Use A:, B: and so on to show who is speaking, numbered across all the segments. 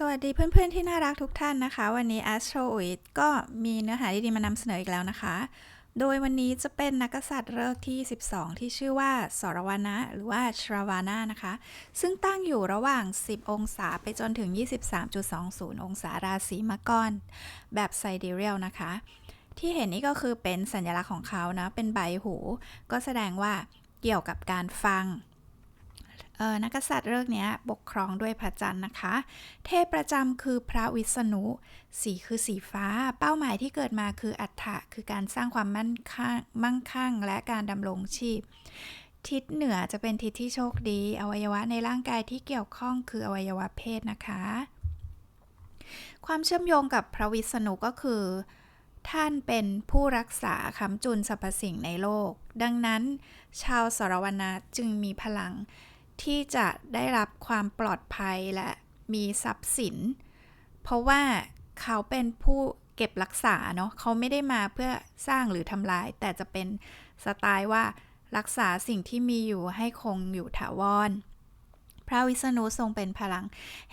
A: สวัสดีเพื่อนๆที่น่ารักทุกท่านนะคะ วันนี้ Astro u i t ก็มีเนื้อหาดีๆมานำเสนออีกแล้วนะคะ โดยวันนี้จะเป็นนักษัตริย์ฤกษ์ที่ 12 ที่ชื่อว่าสรวนะหรือว่าชราวานานะคะ ซึ่งตั้งอยู่ระหว่าง 10 องศาไปจนถึง 23.20 องศาราศีมังกรแบบไซเดเรียลนะคะ ที่เห็นนี่ก็คือเป็นสัญลักษณ์ของเขานะเป็นใบหู ก็แสดงว่าเกี่ยวกับการฟัง นักษัตริย์เลิกษ์เนี้ยปกครองด้วยพระจันทร์นะคะ เทพประจำคือพระวิษณุ สีคือสีฟ้า เป้าหมายที่เกิดมาคืออัฏฐะคือการสร้างความมั่นคงมั่งคั่ง และการดำรงชีพ ทิศเหนือจะเป็นทิศที่โชคดี อวัยวะในร่างกายที่เกี่ยวข้องคืออวัยวะเพศนะคะ ความเชื่อมโยงกับพระวิษณุก็คือ ท่านเป็นผู้รักษาคำจุนสรรพสิ่งในโลก ดังนั้น ชาวสรวนาจึงมีพลัง ที่จะได้รับความปลอดภัยและมีทรัพย์สิน เพราะว่าเขาเป็นผู้เก็บรักษาเนาะเขาไม่ได้มาเพื่อสร้างหรือทำลาย แต่จะเป็นสไตล์ว่ารักษาสิ่งที่มีอยู่ให้คงอยู่ถาวร พระวิษณุทรงเป็นพลัง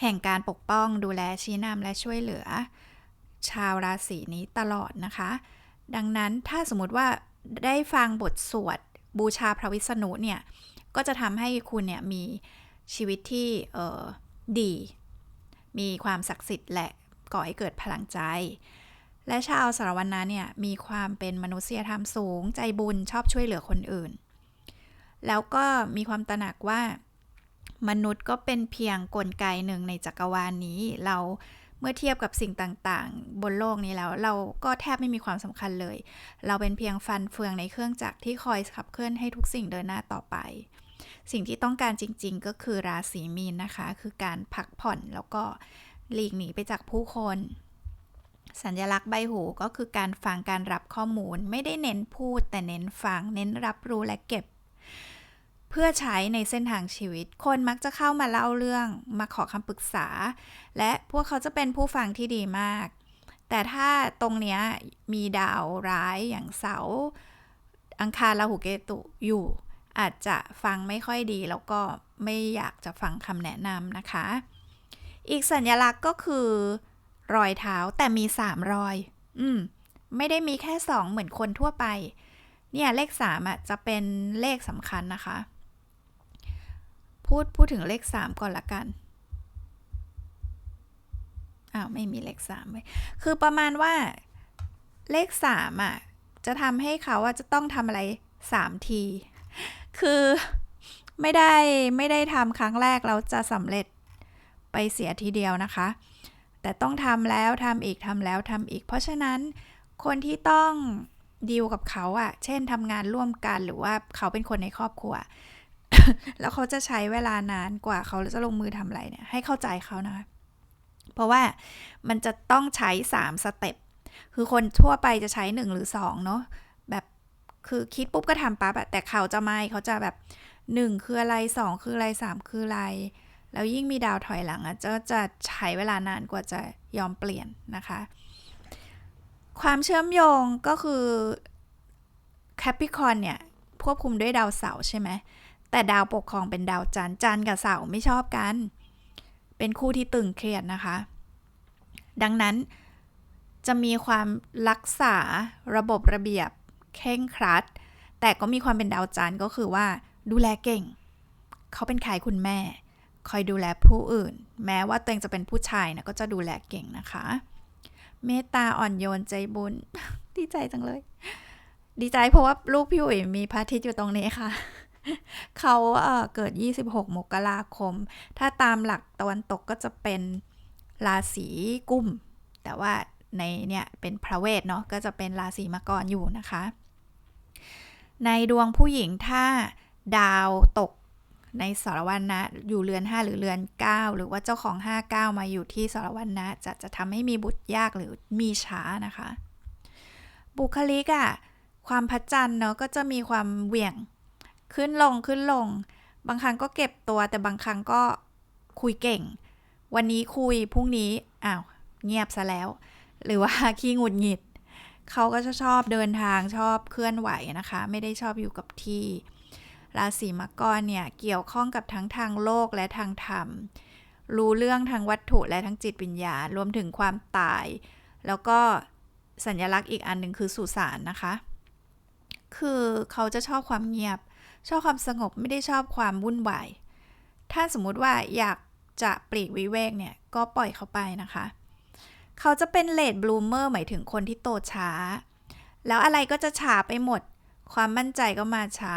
A: แห่งการปกป้องดูแลชี้นำและช่วยเหลือ ชาวราศีนี้ตลอดนะคะ ดังนั้นถ้าสมมติว่าได้ฟังบทสวดบูชาพระวิษณุเนี่ย ก็จะทำให้คุณเนี่ยมีชีวิตที่เออดี มีความศักดิ์สิทธิ์และก่อให้เกิดพลังใจ และชาวสารวันนาเนี่ยมีความเป็นมนุษยธรรมสูง ใจบุญชอบช่วยเหลือคนอื่น แล้วก็มีความตระหนักว่ามนุษย์ก็เป็นเพียงกลไกหนึ่งในจักรวาลนนี้ เราเมื่อเทียบกับสิ่งต่างๆ บนโลกนี้แล้ว เราก็แทบไม่มีความสำคัญเลย เราเป็นเพียงฟันเฟืองในเครื่องจักรที่คอยขับเคลื่อนให้ทุกสิ่งเดินหน้าต่อไป สิ่งที่ต้องการจริง ๆ ก็คือราศีมีนนะคะ คือการพักผ่อนแล้วก็หลีกหนีไปจากผู้คน สัญลักษณ์ใบหูก็คือการฟังการรับข้อมูล ไม่ได้เน้นพูด แต่เน้นฟัง เน้นรับรู้และเก็บ เพื่อใช้ในเส้นทางชีวิต คนมักจะเข้ามาเล่าเรื่องมาขอคำปรึกษา และพวกเขาจะเป็นผู้ฟังที่ดีมาก แต่ถ้าตรงเนี้ยมีดาวร้ายอย่างเสาอังคารราหูเกตุอยู่ อาจจะฟังไม่ค่อยดีแล้วก็ไม่อยากจะฟังคำแนะนำนะคะ อีกสัญลักษณ์ก็คือ รอยเท้าแต่มีสามรอย อืม ไม่ได้มีแค่สองเหมือนคนทั่วไป เนี่ยเลขสามอะจะเป็นเลขสำคัญนะคะ พูดพูดถึงเลขสามก่อนละกันอ้าวไม่มีเลขสามไว้คือประมาณว่าเลขสามอะ จะทำให้เขาว่าจะต้องทำอะไรสามที คือไม่ได้ไม่ได้ทำครั้งแรกเราจะสำเร็จไปเสียทีเดียวนะคะ แต่ต้องทำแล้วทำอีกทำแล้วทำอีก เพราะฉะนั้นคนที่ต้องดีลกับเขาอะเช่นทำงานร่วมกันหรือว่าเขาเป็นคนในครอบครัว แล้วเขาจะใช้เวลานานกว่าเขาจะลงมือทำอะไรเนี่ย ให้เข้าใจเขานะคะเพราะว่ามันจะต้องใช้3สเต็ป คือคนทั่วไปจะใช้ 1 หรือ2เนาะ แบบ คือคิดปุ๊บก็ทำปั๊บอะแต่เขาจะไม่เขาจะแบบ 1 คืออะไร 2 คืออะไร 3 คืออะไร แล้วยิ่งมีดาวถอยหลังอะจะจะใช้เวลานานกว่าจะยอมเปลี่ยนนะคะ ความเชื่อมโยงก็คือแคปิคอนเนี่ยควบคุมด้วยดาวเสาร์ใช่ไหมแต่ดาวปกครองเป็นดาวจันทร์จันทร์กับเสาร์ไม่ชอบกัน เป็นคู่ที่ตึงเครียดนะคะ ดังนั้นจะมีความรักษาระบบระเบียบ เข่งครัด แต่ก็มีความเป็นดาวจันทร์ก็คือว่าดูแลเก่ง เขาเป็นใครคุณแม่ คอยดูแลผู้อื่น แม้ว่าตัวเองจะเป็นผู้ชายนะก็จะดูแลเก่งนะคะ เมตตาอ่อนโยนใจบุญ ดีใจจังเลย ดีใจเพราะว่าลูกพี่อุ๋ยมีพระอาทิตย์อยู่ตรงนี้ค่ะเขาเเกิด 26 มกราคม ถ้าตามหลักตะวันตกก็จะเป็นราศีกุม แต่ว่าในเนี่ยเป็นพระเวทเนาะ ก็จะเป็นราศีมังกรอยู่นะคะ ในดวงผู้หญิงถ้าดาวตกในสารวันนะอยู่เรือน 5 หรือเรือน 9 หรือว่าเจ้าของ 59 มาอยู่ที่สารวันนะจะจะทำให้มีบุตรยากหรือมีช้านะคะ บุคลิกอะความพัจจันเนาะก็จะมีความเหวี่ยงขึ้นลงขึ้นลง บางครั้งก็เก็บตัวแต่บางครั้งก็คุยเก่ง วันนี้คุยพรุ่งนี้อ้าวเงียบซะแล้ว หรือว่าขี้งุดหงิด เขาก็จะชอบเดินทางชอบเคลื่อนไหวนะคะ ไม่ได้ชอบอยู่กับที่ ราศีมังกรเนี่ยเกี่ยวข้องกับทั้งทางโลกและทางธรรม รู้เรื่องทั้งวัตถุและทั้งจิตวิญญาณรวมถึงความตาย แล้วก็สัญลักษณ์อีกอันหนึ่งคือสุสานนะคะ คือเขาจะชอบความเงียบ ชอบความสงบไม่ได้ชอบความวุ่นวายถ้าสมมุติว่าอยากจะปลีกวิเวกเนี่ยก็ปล่อยเขาไปนะคะ เขาจะเป็นเลดบลูเมอร์หมายถึงคนที่โตช้า แล้วอะไรก็จะช้าไปหมด ความมั่นใจก็มาช้า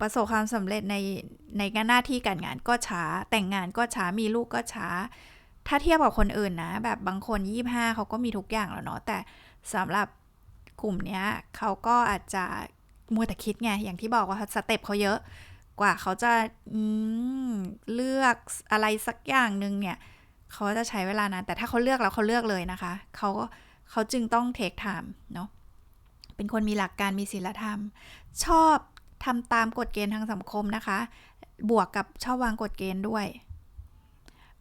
A: ประสบความสำเร็จในในหน้าที่การงานก็ช้า แต่งงานก็ช้ามีลูกก็ช้า ถ้าเทียบกับคนอื่นนะ แบบบางคน 25เขาก็มีทุกอย่างแล้วเนาะแต่สำหรับกลุ่มเนี้ยเขาก็อาจจะมัวแต่คิดไงอย่างที่บอกว่าสเต็ปเขาเยอะกว่าเขาจะเลือกอะไรสักอย่างหนึ่งเนี่ย เขาจะใช้เวลานานแต่ถ้าเขาเลือกแล้วเขาเลือกเลยนะคะเขาก็เขาจึงต้องเทคไทม์เนาะเป็นคนมีหลักการมีศีลธรรม ชอบทำตามกฎเกณฑ์ทางสังคมนะคะ บวกกับชอบวางกฎเกณฑ์ด้วย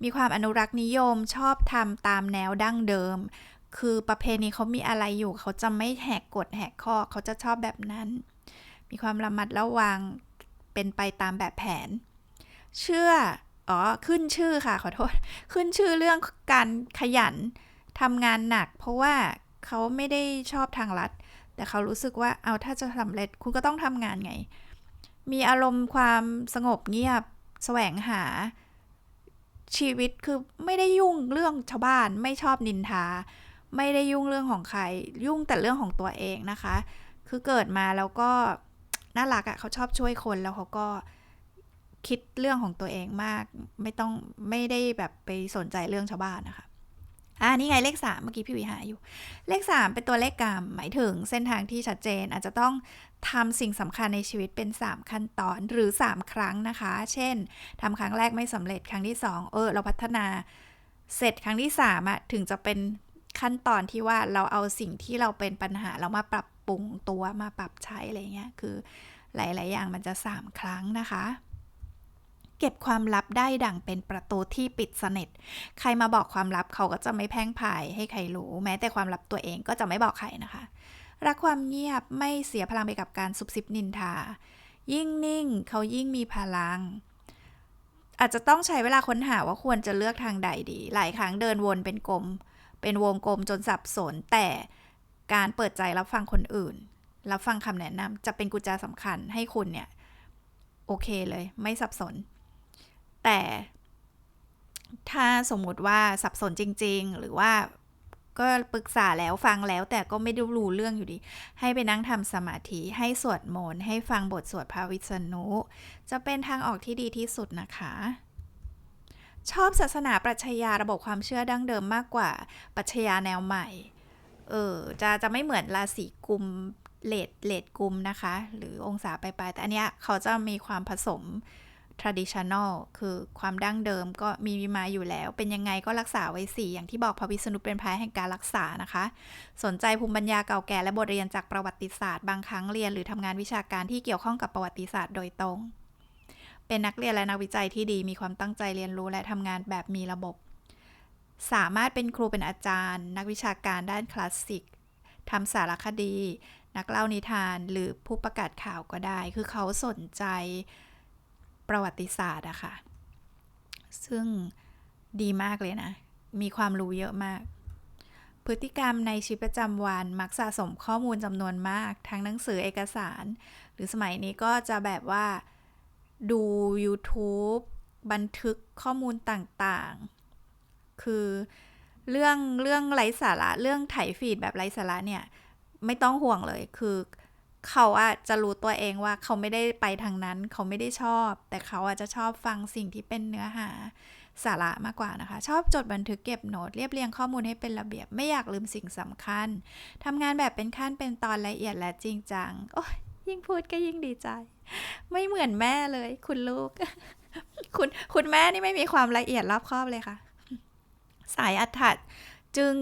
A: มีความอนุรักษ์นิยมชอบทำตามแนวดั้งเดิม คือประเพณีเขามีอะไรอยู่ เขาจะไม่แหกกฎแหกข้อเขาจะชอบแบบนั้น มีความระมัดระวังเป็นไปตามแบบแผน เชื่อ อ๋อ ขึ้นชื่อค่ะ ขอโทษ ขึ้นชื่อเรื่องการขยันทำงานหนัก เพราะว่าเขาไม่ได้ชอบทางลัดแต่เขารู้สึกว่าเอาถ้าจะสำเร็จคุณก็ต้องทำงานไง มีอารมณ์ความสงบเงียบแสวงหาชีวิตคือไม่ได้ยุ่งเรื่องชาวบ้าน ไม่ชอบนินทา ไม่ได้ยุ่งเรื่องของใคร ยุ่งแต่เรื่องของตัวเองนะคะ คือเกิดมาแล้วก็น่ารักอะเขาชอบช่วยคนแล้วเขาก็ คิดเรื่องของตัวเองมาก ไม่ต้องไม่ได้แบบไปสนใจเรื่องชาวบ้านนะคะอ่านี่ไงเลข 3 เมื่อกี้พี่วิหาอยู่ เลข 3 เป็นตัวเลขกรรมหมายถึงเส้นทางที่ชัดเจนอาจจะต้องทำสิ่งสำคัญในชีวิตเป็น 3 ขั้นตอนหรือ 3 ครั้งนะคะ เช่นทำครั้งแรกไม่สำเร็จครั้งที่ 2 เออ เราพัฒนาเสร็จครั้งที่3อะถึงจะเป็นขั้นตอนที่ว่าเราเอาสิ่งที่เราเป็นปัญหาเรามาปรับปรุงตัวมาปรับใช้อะไรเงี้ยคือหลาย ๆ อย่างมันจะ 3 ครั้งนะคะ เก็บความลับได้ดังเป็นประตูที่ปิดสนิท ใครมาบอกความลับเขาก็จะไม่แพ่งพายให้ใครรู้ แม้แต่ความลับตัวเองก็จะไม่บอกใครนะคะ รักความเงียบไม่เสียพลังไปกับการซุบซิบนินทา ยิ่งนิ่งเขายิ่งมีพลัง อาจจะต้องใช้เวลาค้นหาว่าควรจะเลือกทางใดดี หลายครั้งเดินวนเป็นกลม เป็นวงกลมจนสับสน แต่การเปิดใจรับฟังคนอื่น รับฟังคำแนะนำจะเป็นกุญแจสำคัญให้คุณเนี่ยโอเคเลย ไม่สับสน แต่ถ้าสมมติว่าสับสนจริง ๆ หรือว่าก็ปรึกษาแล้วฟังแล้วแต่ก็ไม่ได้รู้เรื่องอยู่ดี ให้ไปนั่งทำสมาธิให้สวดมนต์ให้ฟังบทสวดพระวิษณุจะเป็นทางออกที่ดีที่สุดนะคะ ชอบศาสนาปรัชญาระบบความเชื่อดั้งเดิมมากกว่าปรัชญาแนวใหม่ เออจะจะไม่เหมือนราศีกุมเลดเลดกุมนะคะ หรือองศาปลายๆแต่อันเนี้ยเขาจะมีความผสม traditional คือความดั้งเดิมก็มีมาอยู่แล้ว เป็นยังไงก็รักษาไว้สี่อย่างที่บอกพระวิษณุเป็นพายแห่งการรักษานะคะ สนใจภูมิปัญญาเก่าแก่และบทเรียนจากประวัติศาสตร์บางครั้งเรียนหรือทำงานวิชาการที่เกี่ยวข้องกับประวัติศาสตร์โดยตรง เป็นนักเรียนและนักวิจัยที่ดีมีความตั้งใจเรียนรู้และทำงานแบบมีระบบ สามารถเป็นครูเป็นอาจารย์ นักวิชาการด้านคลาสสิกทำสารคดี นักเล่านิทานหรือผู้ประกาศข่าวก็ได้ คือเขาสนใจ ประวัติศาสตร์อะค่ะ ซึ่งดีมากเลยนะ มีความรู้เยอะมาก พฤติกรรมในชีวิตประจำวันมักสะสมข้อมูลจำนวนมาก ทั้งหนังสือเอกสาร หรือสมัยนี้ก็จะแบบว่าดู YouTube บันทึกข้อมูลต่างๆ คือเรื่องเรื่องไร้สาระ เรื่องไถฟีดแบบไร้สาระเนี่ย ไม่ต้องห่วงเลยคือ เขาอะจะรู้ตัวเองว่าเขาไม่ได้ไปทางนั้น เขาไม่ได้ชอบ แต่เขาอาจจะชอบฟังสิ่งที่เป็นเนื้อหาสาระมากกว่านะคะ ชอบจดบันทึกเก็บโน้ตเรียบเรียงข้อมูลให้เป็นระเบียบไม่อยากลืมสิ่งสำคัญทำงานแบบเป็นขั้นเป็นตอนละเอียดและจริงจังโอ้ยยิ่งพูดก็ยิ่งดีใจ ไม่เหมือนแม่เลย คุณลูก คุณคุณแม่นี่ไม่มีความละเอียดรอบคอบเลยค่ะ สายอัฐจึง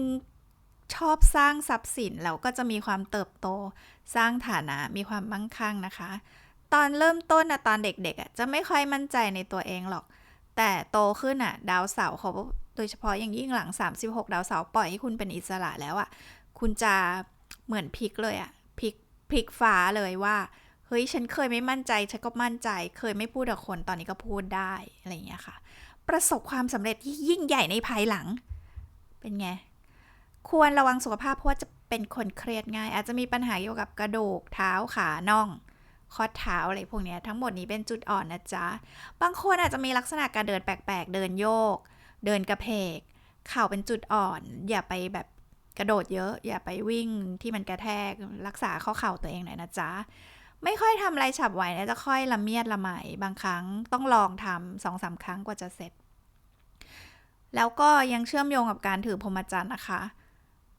A: ชอบสร้างทรัพย์สินแล้วก็จะมีความเติบโต สร้างฐานะมีความมั่งคั่งนะคะ ตอนเริ่มต้นอะตอนเด็กๆอะจะไม่ค่อยมั่นใจในตัวเองหรอก แต่โตขึ้นอะดาวเสาร์เขาโดยเฉพาะอย่างยิ่งหลัง 36 ดาวเสาร์ปล่อยให้คุณเป็นอิสระแล้วอะคุณจะเหมือนพลิกเลยอะพลิกพลิกฟ้าเลยว่าเฮ้ยฉันเคยไม่มั่นใจฉันก็มั่นใจ เคยไม่พูดกับคนตอนนี้ก็พูดได้อะไรอย่างเงี้ยค่ะ ประสบความสำเร็จที่ยิ่งใหญ่ในภายหลัง เป็นไง ควรระวังสุขภาพเพราะว่าจะเป็นคนเครียดง่าย อาจจะมีปัญหาเกี่ยวกับกระดูกเท้าขาน่องข้อเท้าอะไรพวกนี้ทั้งหมดนี้เป็นจุดอ่อนนะจ๊ะ บางคนอาจจะมีลักษณะการเดินแปลกๆ เดินโยก เดินกระเพก เข่าเป็นจุดอ่อน อย่าไปแบบกระโดดเยอะ อย่าไปวิ่งที่มันกระแทก รักษาข้อเข่าตัวเองหน่อยนะจ๊ะ ไม่ค่อยทำอะไรฉับไวนะจะค่อยละเมียดละไม บางครั้งต้องลองทำสองสามครั้งกว่าจะเสร็จ แล้วก็ยังเชื่อมโยงกับการถือพรหมจรรย์นะคะ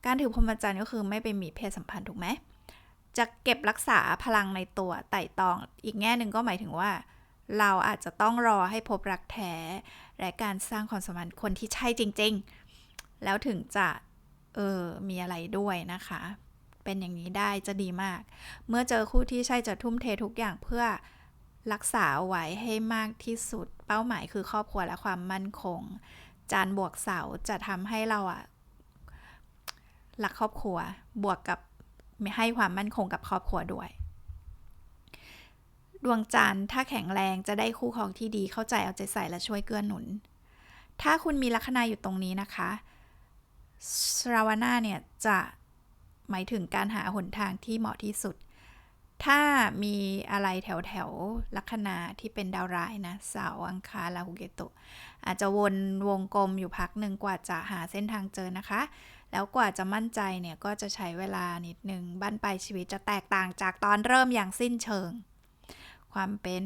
A: การถือพรหมจรรย์ก็คือไม่ไปมีเพศสัมพันธ์ถูกไหมจะเก็บรักษาพลังในตัวไต่ตอง อีกแง่หนึ่งก็หมายถึงว่า เราอาจจะต้องรอให้พบรักแท้และการสร้างความสัมพันธ์คนที่ใช่จริง ๆ แล้วถึงจะเออมีอะไรด้วยนะคะ เป็นอย่างนี้ได้จะดีมาก เมื่อเจอคู่ที่ใช่จะทุ่มเททุกอย่างเพื่อรักษาเอาไว้ให้มากที่สุด เป้าหมายคือครอบครัวและความมั่นคง จานบวกเสาจะทำให้เราอะ รักครอบครัว บวกกับให้ความมั่นคงกับครอบครัวด้วย ดวงจันทร์ถ้าแข็งแรงจะได้คู่ครองที่ดีเข้าใจเอาใจใส่และช่วยเกื้อหนุน ถ้าคุณมีลัคนาอยู่ตรงนี้นะคะสราวนาเนี่ยจะหมายถึงการหาหนทางที่เหมาะที่สุด ถ้ามีอะไรแถวแถวลัคนาที่เป็นดาวร้ายนะ เสาร์อังคารราหูเกตุอาจจะวนวงกลมอยู่พักหนึ่งกว่าจะหาเส้นทางเจอนะคะ แล้วกว่าจะมั่นใจเนี่ยก็จะใช้เวลานิดนึงบ้านปลายชีวิตจะแตกต่างจากตอนเริ่มอย่างสิ้นเชิง ความเป็น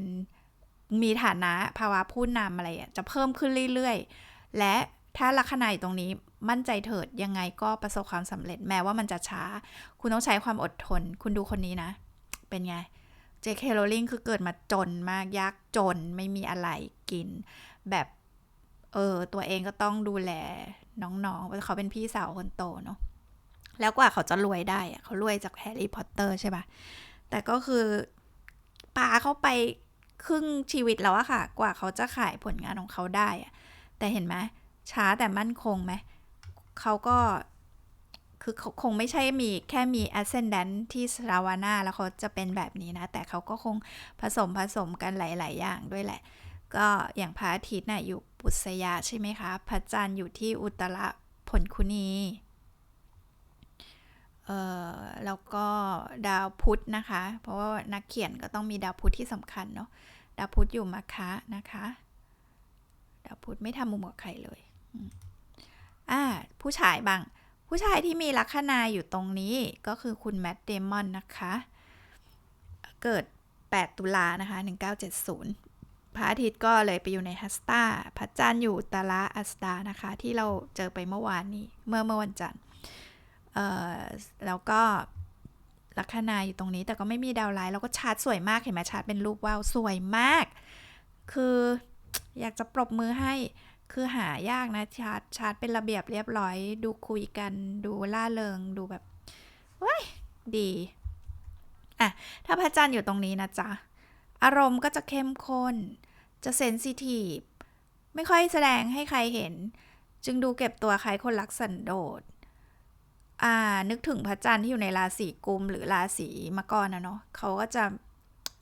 A: มีฐานะภาวะผู้นำอะไรอะจะเพิ่มขึ้นเรื่อยๆ และถ้าลัคนาอยู่ตรงนี้มั่นใจเถิดยังไงก็ประสบความสำเร็จแม้ว่ามันจะช้า คุณต้องใช้ความอดทน คุณดูคนนี้นะ เป็นไงเจคเคโรลิงคือเกิดมาจนมากยากจนไม่มีอะไรกิน แบบ เออตัวเองก็ต้องดูแลน้องๆเพราะเขาเป็นพี่สาวคนโตเนาะแล้วกว่าเขาจะรวยได้เขารวยจากแฮร์รี่พอตเตอร์ใช่ปะแต่ก็คือปาเข้าไปครึ่งชีวิตแล้วอะค่ะ กว่าเขาจะขายผลงานของเขาได้อะแต่เห็นไหมช้าแต่มั่นคงไหมเขาก็คือเขาคงไม่ใช่มีแค่มี ascendant ที่สราวาน่าแล้วเขาจะเป็นแบบนี้นะ แต่เขาก็คงผสมผสมกันหลาย ๆ อย่างด้วยแหละ ก็อย่างพระอาทิตย์น่ะอยู่ปุษยาใช่ไหมคะ พระจันทร์อยู่ที่อุตระผลคุณีเอ่อแล้วก็ดาวพุธนะคะ เพราะว่านักเขียนก็ต้องมีดาวพุธที่สำคัญเนาะดาวพุธอยู่มาคะนะคะ ดาวพุธไม่ทำมุมกับใครเลยอ่าผู้ชายบาง ผู้ชายที่มีลัคนาอยู่ตรงนี้ก็คือคุณแมตต์เดมอนนะคะ เกิด 8 ตุลานะคะ 1970 พระอาทิตย์ก็เลยไปอยู่ในฮัสตาพระจันทร์อยู่ตาละอัสตานะคะ ที่เราเจอไปเมื่อวานนี้ เมื่อเมื่อวันจันทร์แล้วก็ลัคนาอยู่ตรงนี้แต่ก็ไม่มีดาวไลท์แล้วก็ชาร์ตสวยมากเห็นไหมชาร์ตเป็นรูปว่าวสวยมาก คืออยากจะปรบมือให้คือหายากนะชาร์ตชาร์ตเป็นระเบียบเรียบร้อย ดูคุยกันดูล่าเริงดูแบบว้ยดีอะถ้าพระจันทร์อยู่ตรงนี้นะจ๊ะ อารมณ์ก็จะเข้มข้น จะเซนซิทีฟ ไม่ค่อยแสดงให้ใครเห็น จึงดูเก็บตัวใครคนรักสันโดษอ่า นึกถึงพระจันทร์ที่อยู่ในราศีกุมหรือราศีมกรนะเนาะเขาก็จะ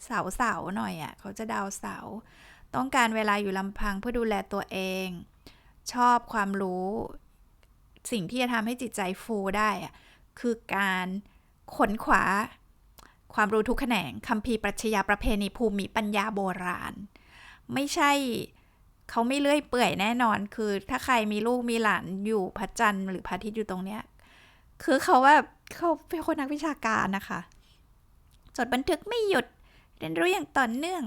A: เสาเสาหน่อยอะ่ะ เขาจะดาวเสา ต้องการเวลาอยู่ลำพังเพื่อดูแลตัวเอง ชอบความรู้ สิ่งที่จะทำให้จิตใจฟูได้อะ คือการขนขวา ความรู้ทุกแขนงคำพีปรัชญาประเพณีภูมิปัญญาโบราณ ไม่ใช่เขาไม่เลื่อยเปื่อยแน่นอน คือถ้าใครมีลูกมีหลานอยู่พระจันทร์หรือพระอาทิตย์อยู่ตรงเนี้ย คือเขาแบบเขาเป็นคนนักวิชาการนะคะ จดบันทึกไม่หยุดเรียนรู้อย่างต่อเนื่อง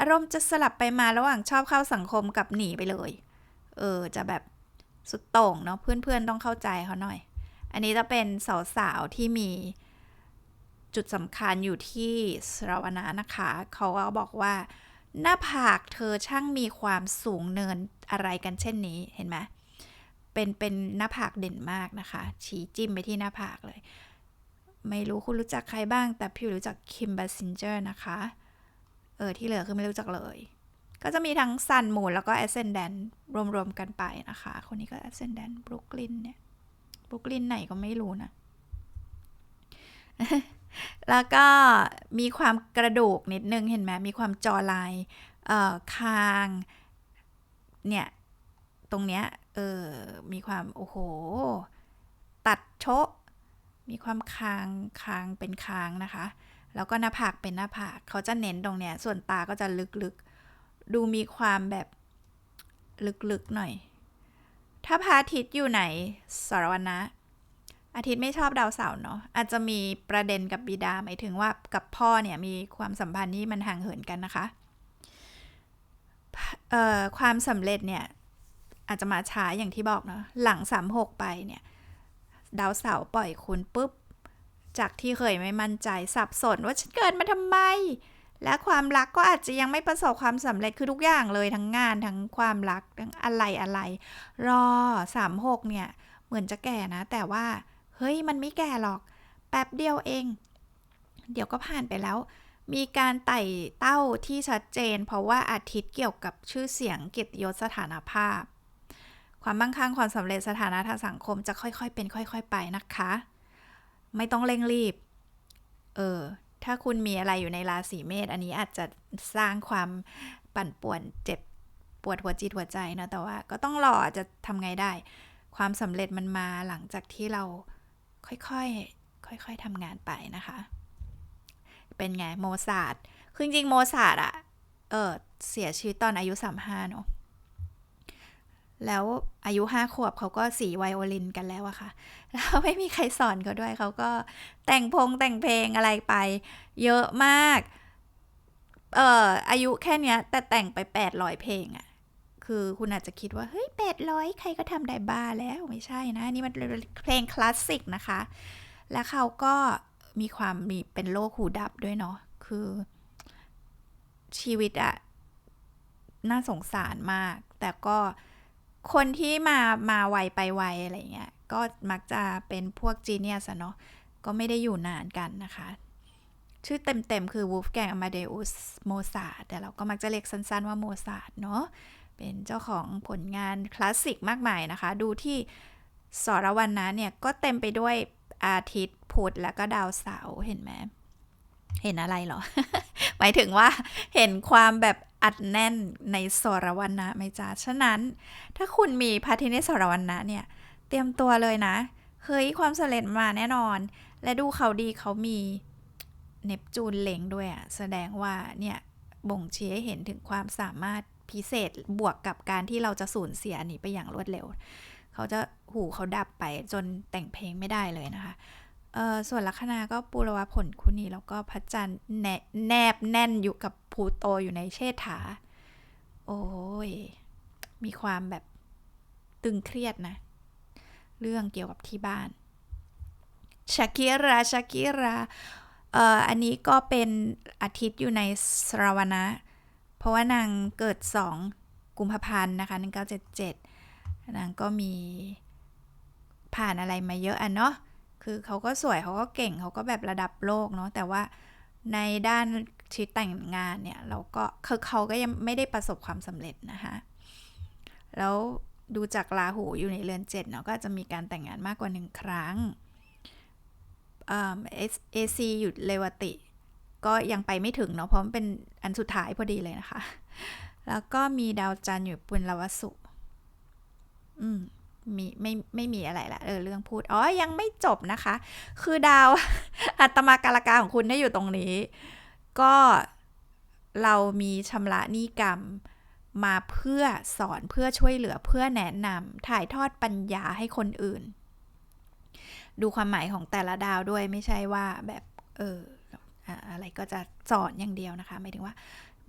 A: อารมณ์จะสลับไปมาระหว่างชอบเข้าสังคมกับหนีไปเลย เออ จะแบบสุดโต่งเนาะเพื่อนๆต้องเข้าใจเขาหน่อย อันนี้จะเป็นสาวๆที่มี จุดสำคัญอยู่ที่สราวนานะคะ เขาก็บอกว่า หน้าผากเธอช่างมีความสูงเนินอะไรกันเช่นนี้เห็นไหมเป็นเป็นหน้าผากเด่นมากนะคะ ชี้จิ้มไปที่หน้าผากเลย ไม่รู้คุณรู้จักใครบ้าง แต่พี่รู้จักคิมบาซินเจอร์นะคะ เออที่เหลือคือไม่รู้จักเลย ก็จะมีทั้งซันมูนแล้วก็แอสเซนแดนรวมๆกันไปนะคะ คนนี้ก็แอสเซนแดนบรุกลินเนี่ยบรุกลินไหนก็ไม่รู้นะ แล้วก็มีความกระดูกนิดนึงเห็นไหมมีความจอลายเอ่อคาง เนี่ย ตรงเนี้ยเออมีความโอ้โห ตัดโชะมีความคางคางเป็นคางนะคะ แล้วก็หน้าผากเป็นหน้าผากเขาจะเน้นตรงเนี้ย ส่วนตาก็จะลึกๆ ดูมีความแบบลึกๆหน่อย ถ้าพาทิตย์อยู่ไหนสารวณะ อาทิตย์ไม่ชอบดาวเสาร์เนาะอาจจะมีประเด็นกับบิดาหมายถึงว่ากับพ่อเนี่ยมีความสัมพันธ์ที่มันห่างเหินกันนะคะเอ่อความสำเร็จเนี่ยอาจจะมาช้าอย่างที่บอกเนาะหลัง 36 ไปเนี่ย ดาวเสาร์ปล่อยคุณปุ๊บ จากที่เคยไม่มั่นใจสับสนว่าฉันเกิดมาทำไม และความรักก็อาจจะยังไม่ประสบความสำเร็จคือทุกอย่างเลยทั้งงานทั้งความรักทั้งอะไรอะไร รอ 36 เนี่ย เหมือนจะแก่นะ แต่ว่า เฮ้ยมันไม่แก่หรอก แป๊บเดียวเอง เดี๋ยวก็ผ่านไปแล้ว มีการไต่เต้าที่ชัดเจน เพราะว่าอาทิตย์เกี่ยวกับชื่อเสียงเกียรติยศสถานภาพ ความมั่งคั่งความสำเร็จสถานะทางสังคมจะค่อยๆ เป็นค่อย ๆ ไปนะคะ ไม่ต้องเร่งรีบ เออถ้าคุณมีอะไรอยู่ในราศีเมษอันนี้อาจจะสร้างความปั่นป่วนเจ็บปวดหัวจิตหัวใจนะแต่ว่าก็ต้องรอจะทำไงได้ ความสำเร็จมันมาหลังจากที่เรา ค่อยๆ ค่อยๆทำงานไปนะคะ เป็นไงโมซาร์ทคือจริงโมซาร์ทอะเออเสียชีวิตตอนอายุ35เนาะแล้วอายุห้าขวบเขาก็สีไวโอลินกันแล้วอะค่ะ แล้วไม่มีใครสอนเขาด้วยเขาก็แต่งพงแต่งเพลงอะไรไป เยอะมาก เอ่ออายุแค่เนี้ย แต่แต่งไป800เพลงอะ คือคุณอาจจะคิดว่า เฮ้ย800ใครก็ทำได้บ้าแล้วไม่ใช่นะ นี่มันเพลงคลาสสิกนะคะ และเขาก็มีความมีเป็นโรคหูดับด้วยเนาะคือ ชีวิตอะน่าสงสารมาก แต่ก็คนที่มามาไวไปไวอะไรเงี้ยก็มักจะเป็นพวกจีเนียสเนาะก็ไม่ได้อยู่นานกันนะคะ ชื่อเต็มๆ คือ Wolfgang Amadeus Mozart แต่เราก็มักจะเรียกสั้นๆว่าโมซาร์ทเนาะ เป็นเจ้าของผลงานคลาสสิกมากมายนะคะ ดูที่สรวรรณะเนี่ย ก็เต็มไปด้วยอาทิตย์พุธแล้วก็ดาวเสาร์เห็นไหมเห็นอะไรเหรอ หมายถึงว่าเห็นความแบบอัดแน่นในสรวรรณะไหมจ๊ะฉะนั้นถ้าคุณมีพาทิตย์ในสรวรรณะเนี่ย เตรียมตัวเลยนะเฮ้ยความสำเร็จมาแน่นอน และดูเขาดีเขามีเนปจูนเล็งด้วยอะแสดงว่าเนี่ยบ่งชี้ให้เห็นถึงความสามารถ พิเศษบวกกับการที่เราจะสูญเสียอันนี้ไปอย่างรวดเร็ว เขาจะหูเขาดับไปจนแต่งเพลงไม่ได้เลยนะคะส่วนลัคนาก็ปุรวะผลคุณีแล้วก็พระจันทร์แนแนบแน่นอยู่กับพูโตอยู่ในเชษฐา โอ้ย มีความแบบตึงเครียดนะ เรื่องเกี่ยวกับที่บ้านชาคิราชาคิราอ,อ,อันนี้ก็เป็นอาทิตย์อยู่ในสราวนะ เพราะว่านางเกิด 2 กุมภาพันธ์นะคะ 1977 นางก็มีผ่านอะไรมาเยอะอะเนาะ คือเขาก็สวยเขาก็เก่งเขาก็แบบระดับโลกเนาะ แต่ว่าในด้านชีวิตแต่งงานเนี่ย เราก็คือเขาก็ยังไม่ได้ประสบความสำเร็จนะคะ แล้วดูจากราหูอยู่ในเรือนเจ็ดเนาะก็จะมีการแต่งงานมากกว่าหนึ่งครั้งเอซีอยู่เลวติ ก็ยังไปไม่ถึงเนาะเพราะมันเป็นอันสุดท้ายพอดีเลยนะคะ แล้วก็มีดาวจันทร์อยู่ปุณลวสุอืมมีไม่ไม่มีอะไรละเออเรื่องพูดอ๋อยังไม่จบนะคะ คือดาวอัตมาการกาของคุณได้อยู่ตรงนี้ ก็เรามีชำระนี้กรรมมาเพื่อสอนเพื่อช่วยเหลือเพื่อแนะนำถ่ายทอดปัญญาให้คนอื่น ดูความหมายของแต่ละดาวด้วยไม่ใช่ว่าแบบ เออ อะไรก็จะสอนอย่างเดียวนะคะหมายถึงว่า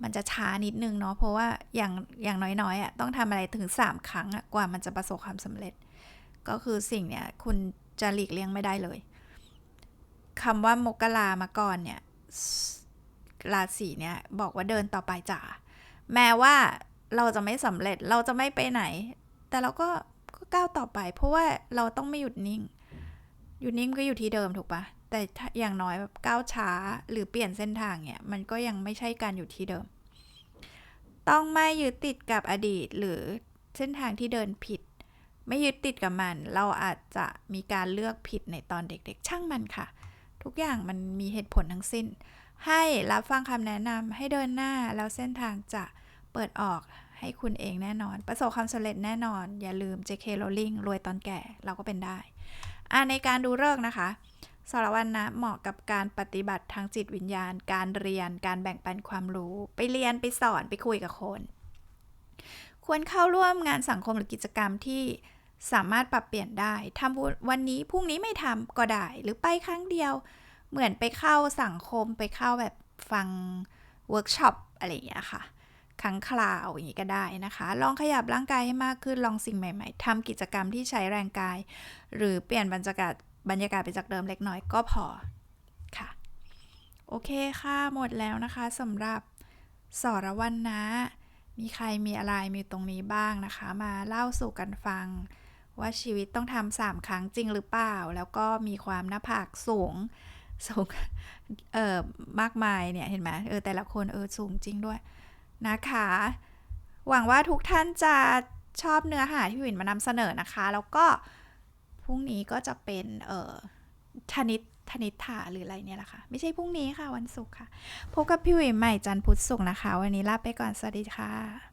A: มันจะช้านิดนึงเนาะเพราะว่าอย่างอย่างน้อยๆอะต้องทำอะไรถึง 3 ครั้งอะกว่ามันจะประสบความสำเร็จ ก็คือสิ่งเนี้ยคุณจะหลีกเลี่ยงไม่ได้เลยคำว่ามกรามาก่อนเนี่ยราศีเนี่ยบอกว่าเดินต่อไปจ๋าแม้ว่าเราจะไม่สำเร็จเราจะไม่ไปไหน แต่เราก็ก็ก้าวต่อไป เพราะว่าเราต้องไม่หยุดนิ่ง หยุดนิ่งก็อยู่ที่เดิมถูกปะ แต่อย่างน้อยแบบก้าวช้าหรือเปลี่ยนเส้นทางเนี่ยมันก็ยังไม่ใช่การอยู่ที่เดิม ต้องไม่ยึดติดกับอดีตหรือเส้นทางที่เดินผิด ไม่ยึดติดกับมัน เราอาจจะมีการเลือกผิดในตอนเด็กๆ ช่างมันค่ะ ทุกอย่างมันมีเหตุผลทั้งสิ้น ให้รับฟังคำแนะนำให้เดินหน้าแล้วเส้นทางจะเปิดออกให้คุณเองแน่นอน ประสบความสำเร็จแน่นอน อย่าลืม JK Rowling รวยตอนแก่เราก็เป็นได้อ่าในการดูเลิกนะคะ สารวันนะเหมาะกับการปฏิบัติทางจิตวิญญาณ การเรียน การแบ่งปันความรู้ ไปเรียนไปสอนไปคุยกับคน ควรเข้าร่วมงานสังคมหรือกิจกรรมที่สามารถปรับเปลี่ยนได้ทำวันนี้พรุ่งนี้ไม่ทำก็ได้ หรือไปครั้งเดียว เหมือนไปเข้าสังคมไปเข้าแบบฟังเวิร์กช็อปอะไรอย่างเงี้ยค่ะครั้งคราวอย่างนี้ก็ได้นะคะ ลองขยับร่างกายให้มากขึ้น ลองสิ่งใหม่ ๆทำกิจกรรมที่ใช้แรงกาย หรือเปลี่ยนบรรยากาศ บรรยากาศไปจากเดิมเล็กน้อยก็พอค่ะ โอเคค่ะ หมดแล้วนะคะสำหรับสรวันนะ มีใครมีอะไรมีตรงนี้บ้างนะคะ มาเล่าสู่กันฟัง ว่าชีวิตต้องทำสามครั้งจริงหรือเปล่า แล้วก็มีความหน้าผากสูงสูงเออมากมายเนี่ยเห็นไหมเออแต่ละคนเออสูงจริงด้วยนะคะ หวังว่าทุกท่านจะชอบเนื้อหาที่หวินมานำเสนอนะคะ แล้วก็ รุ่งนี้ก็จะเป็นเอ่อธนิตธนิธาหรืออะไรเนี่ยแหละค่ะ ไม่ใช่พรุ่งนี้ค่ะวันศุกร์ค่ะ พบกับพี่วิมใหม่จันพุธศุกร์นะคะ วันนี้ลาไปก่อน สวัสดีค่ะ